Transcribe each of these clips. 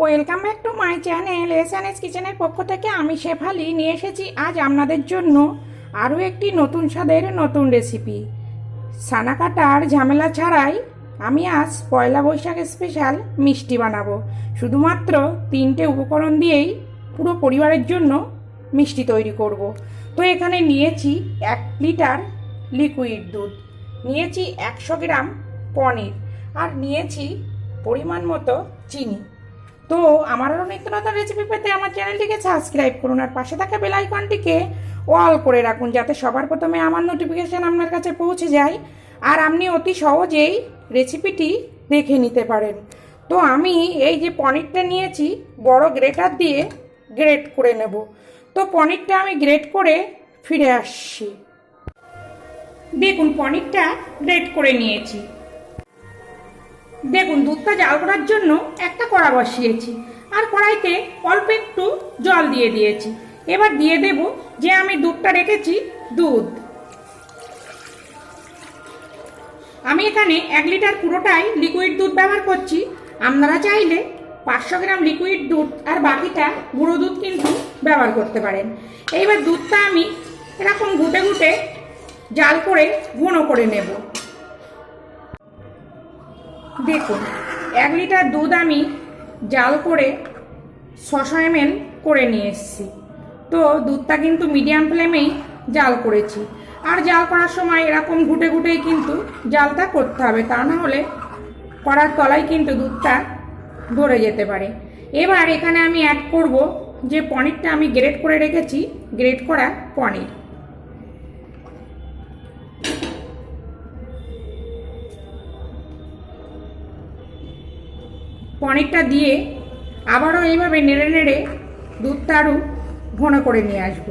Welcome back to my channel S N S কিচেনের পক্ষ থেকে আমি শেফালি নিয়ে এসেছি আজ আপনাদের জন্য আরও একটি নতুন স্বাদের নতুন রেসিপি। সানা কাটার ঝামেলা ছাড়াই আমি আজ পয়লা বৈশাখ স্পেশাল মিষ্টি বানাবো। শুধুমাত্র তিনটে উপকরণ দিয়েই পুরো পরিবারের জন্য মিষ্টি তৈরি করব। তো এখানে নিয়েছি এক লিটার লিকুইড দুধ, নিয়েছি একশো গ্রাম পনির আর নিয়েছি পরিমাণ মতো চিনি। তো আমার আরও নিত্য নতুন রেসিপি পেতে আমার চ্যানেলটিকে সাবস্ক্রাইব করুন আর পাশে থাকা বেল আইকনটিকে অল করে রাখুন যাতে সবার প্রথমে আমার নোটিফিকেশান আপনার কাছে পৌঁছে যায় আর আপনি অতি সহজেই রেসিপিটি দেখে নিতে পারেন। তো আমি এই যে পনিরটা নিয়েছি, বড় গ্রেটার দিয়ে গ্রেট করে নেব। তো পনিরটা আমি গ্রেট করে ফিরে আসছি। দেখুন, পনিরটা গ্রেট করে নিয়েছি। দেখুন দুধটা জাল করার জন্য একটা কড়া বসিয়েছি। আর কড়াইতে অল্প একটু জল দিয়ে দিয়েছি। এবার দিয়ে দেব যে আমি দুধটা রেখেছি, দুধ। আমি এখানে এক লিটার পুরোটাই লিকুইড দুধ ব্যবহার করছি। আপনারা চাইলে পাঁচশো গ্রাম লিকুইড দুধ আর বাকিটা গুঁড়ো দুধ কিন্তু ব্যবহার করতে পারেন। এইবার দুধটা আমি এরকম ঘুটে ঘুটে জাল করে ঘন করে নেব। দেখুন, এক লিটার দুধ আমি জাল করে ছশো এমএল করে নিয়ে এসেছি। তো দুধটা কিন্তু মিডিয়াম ফ্লেমেই জাল করেছি। আর জাল করার সময় এরকম ঘুটে ঘুটেই কিন্তু জালটা করতে হবে, তা না হলে কড়ার তলায় কিন্তু দুধটা ধরে যেতে পারে। এবার এখানে আমি অ্যাড করব যে পনিরটা আমি গ্রেট করে রেখেছি গ্রেট করা পনির। পনিরটা দিয়ে আবারও এইভাবে নেড়ে নেড়ে দুধটা আরও ঘন করে নিয়ে আসব।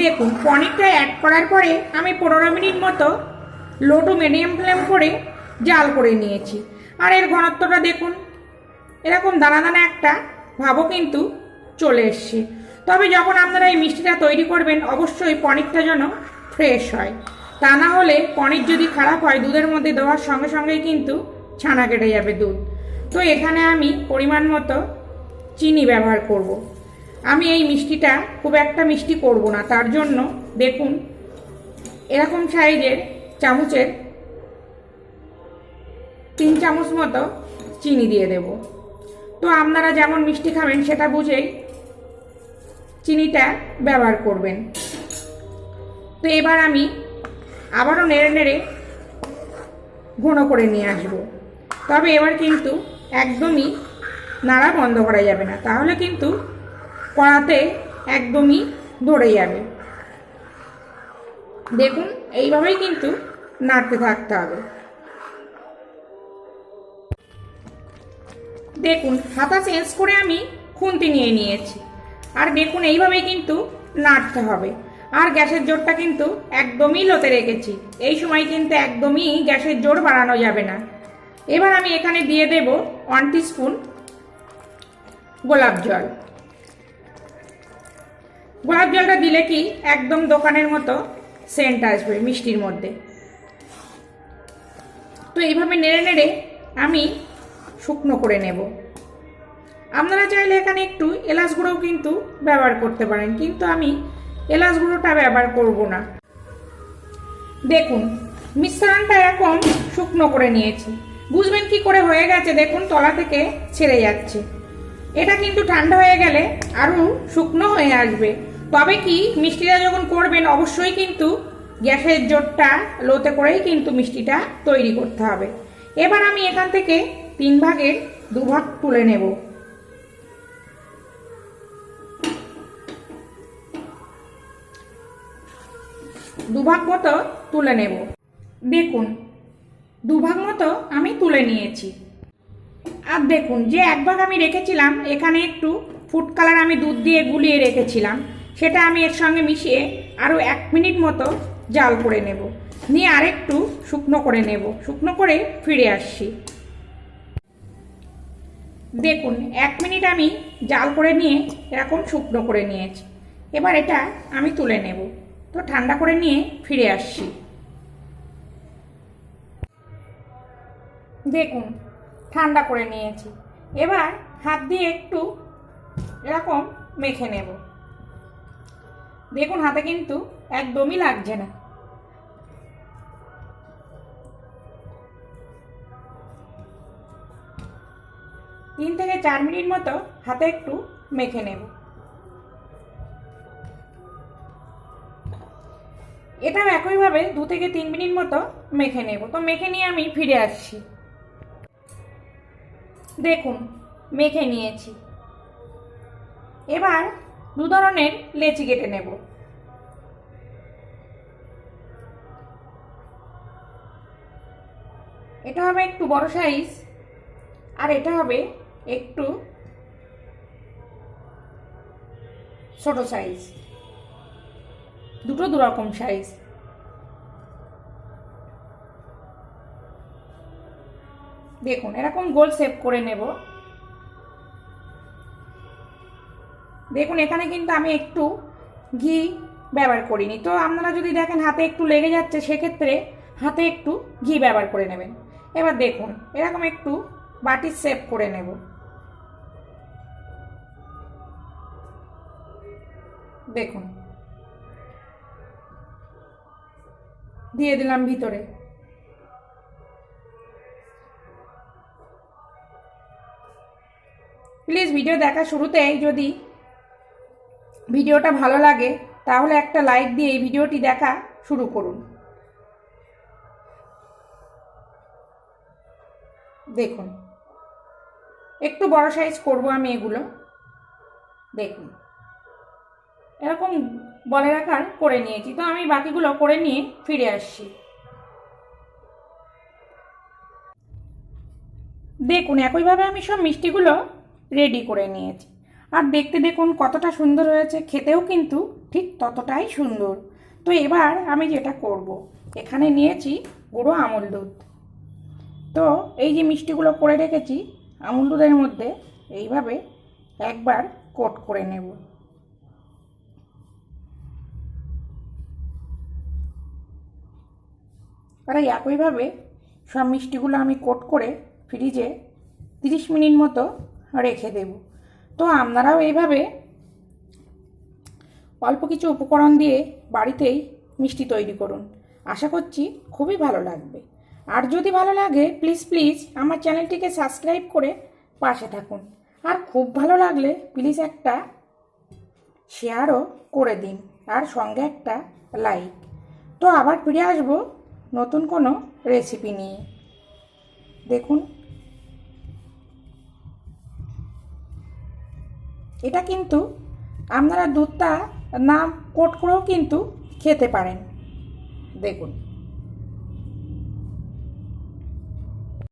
দেখুন, পনিরটা অ্যাড করার পরে আমি পনেরো মিনিট মতো লো টু মিডিয়াম ফ্লেম করে জাল করে নিয়েছি। আর এর ঘনত্বটা দেখুন, এরকম দানা দানা একটা ভাবও কিন্তু চলে এসছে। তবে যখন আপনারা এই মিষ্টিটা তৈরি করবেন, অবশ্যই পনিরটা যেন ফ্রেশ হয়। তা না হলে পনির যদি খারাপ হয়, দুধের মধ্যে দেওয়ার সঙ্গে সঙ্গেই কিন্তু ছানা কেটে যাবে দুধ। তো এখানে আমি পরিমাণ মতো চিনি ব্যবহার করব। আমি এই মিষ্টিটা খুব একটা মিষ্টি করব না, তার জন্য দেখুন এরকম সাইজের চামচের তিন চামচ মতো চিনি দিয়ে দেব। তো আপনারা যেমন মিষ্টি খাবেন, সেটা বুঝেই চিনিটা ব্যবহার করবেন। তো এবার আমি আবারও নেড়ে নেড়ে ঘন করে নিয়ে আসব। তবে এবার কিন্তু একদমই নাড়া বন্ধ করা যাবে না। তাহলে কিন্তু কড়াতে একদমই ধরে যাবে। দেখুন, এইভাবেই কিন্তু নাড়তে থাকতে হবে। দেখুন, হাতা চেঞ্জ করে আমি খুন্তি নিয়ে নিয়েছি। আর দেখুন, এইভাবেই কিন্তু নাড়তে হবে। আর গ্যাসের জোরটা কিন্তু একদমই লোতে রেখেছি। এই সময় কিন্তু একদমই গ্যাসের জোর বাড়ানো যাবে না। এবার আমি এখানে দিয়ে দেব ওয়ান স্পুন গোলাপ জল। গোলাপ জলটা দিলে কি একদম দোকানের মতো সেন্ট আসবে মিষ্টির মধ্যে। তো এইভাবে নেড়ে নেড়ে আমি শুকনো করে নেব। আপনারা চাইলে এখানে একটু এলাচ গুঁড়োও কিন্তু ব্যবহার করতে পারেন। কিন্তু আমি এলাচ গুঁড়োটা ব্যবহার করব না। দেখুন, মিশ্রণটা এরকম শুকনো করে নিয়েছি। বুঝবেন কি করে হয়ে গেছে দেখুন, তলা থেকে ছেড়ে যাচ্ছে। এটা কিন্তু ঠান্ডা হয়ে গেলে আরও শুকনো হয়ে আসবে। তবে কি, মিষ্টিটা যখন করবেন, অবশ্যই কিন্তু গ্যাসের জোরটা লোতে করেই কিন্তু মিষ্টিটা তৈরি করতে হবে। এবার আমি এখান থেকে তিন ভাগের দু ভাগ তুলে নেব। দুভাগ মতো তুলে নেব। দেখুন, দুভাগ মতো আমি তুলে নিয়েছি। আর দেখুন, যে এক ভাগ আমি রেখেছিলাম, এখানে একটু ফুড কালার আমি দুধ দিয়ে গুলিয়ে রেখেছিলাম, সেটা আমি এর সঙ্গে মিশিয়ে আরও এক মিনিট মতো জাল করে নেব। নিয়ে আরেকটু শুকনো করে নেব। শুকনো করে ফিরে আসছি। দেখুন, এক মিনিট আমি জাল করে নিয়ে এরকম শুকনো করে নিয়েছি। এবার এটা আমি তুলে নেব। তো ঠান্ডা করে নিয়ে ফিরে আসছি। দেখুন, ঠান্ডা করে নিয়েছি। এবার হাত দিয়ে একটু এরকম মেখে নেব। দেখুন, হাতে কিন্তু একদমই লাগছে না। তিন থেকে চার মিনিট মতো হাতে একটু মেখে নেব। এটাও একইভাবে দু থেকে তিন মিনিট মতো মেখে নেব। তো মেখে নিয়ে আমি ফিরে আসছি। দেখুন, মেখে নিয়েছি। এবার দু ধরনের লেচি কেটে নেব। এটা হবে একটু বড় সাইজ, আর এটা হবে একটু ছোট সাইজ। দুটো দু রকম সাইজ দেখুন, এরকম গোল শেপ করে নেব। দেখুন, এখানে কিন্তু আমি একটু ঘি ব্যবহার করিনি। তো আপনারা যদি দেখেন হাতে একটু লেগে যাচ্ছে, সেক্ষেত্রে হাতে একটু ঘি ব্যবহার করে নেবেন। এবার দেখুন, এরকম একটু বাটির শেপ করে নেব। দেখুন দিয়ে দিলাম ভিতরে। প্লিজ ভিডিও দেখা শুরুতেই যদি ভিডিওটা ভালো লাগে, তাহলে একটা লাইক দিয়ে এই ভিডিওটি দেখা শুরু করুন। দেখুন। একটু বড় সাইজ করব আমি এগুলো। দেখুন। এরকম বলের আকার করে নিয়েছি। তো আমি বাকিগুলো করে নিয়ে ফিরে আসছি। দেখুন, একইভাবে আমি সব মিষ্টিগুলো রেডি করে নিয়েছি। আর দেখতে দেখুন কতটা সুন্দর হয়েছে। খেতেও কিন্তু ঠিক ততটাই সুন্দর। তো এবার আমি যেটা করব। এখানে নিয়েছি গুঁড়ো আমল দুধ। তো এই যে মিষ্টিগুলো করে রেখেছি, আমুল দুধের মধ্যে এইভাবে একবার কোট করে নেব। এই একইভাবে সব মিষ্টিগুলো আমি কোট করে ফ্রিজে তিরিশ মিনিট মতো রেখে দেব। তো আপনারাও এইভাবে অল্প কিছু উপকরণ দিয়ে বাড়িতেই মিষ্টি তৈরি করুন। আশা করছি খুবই ভালো লাগবে। আর যদি ভালো লাগে প্লিজ প্লিজ আমার চ্যানেলটিকে সাবস্ক্রাইব করে পাশে থাকুন। আর খুব ভালো লাগলে প্লিজ একটা শেয়ারও করে দিন। আর সঙ্গে একটা লাইক তো আবার ফিরে আসব নতুন কোনো রেসিপি নিয়ে। দেখুন। এটা কিন্তু আপনারা দুধটা না কোট করেও কিন্তু খেতে পারেন। দেখুন।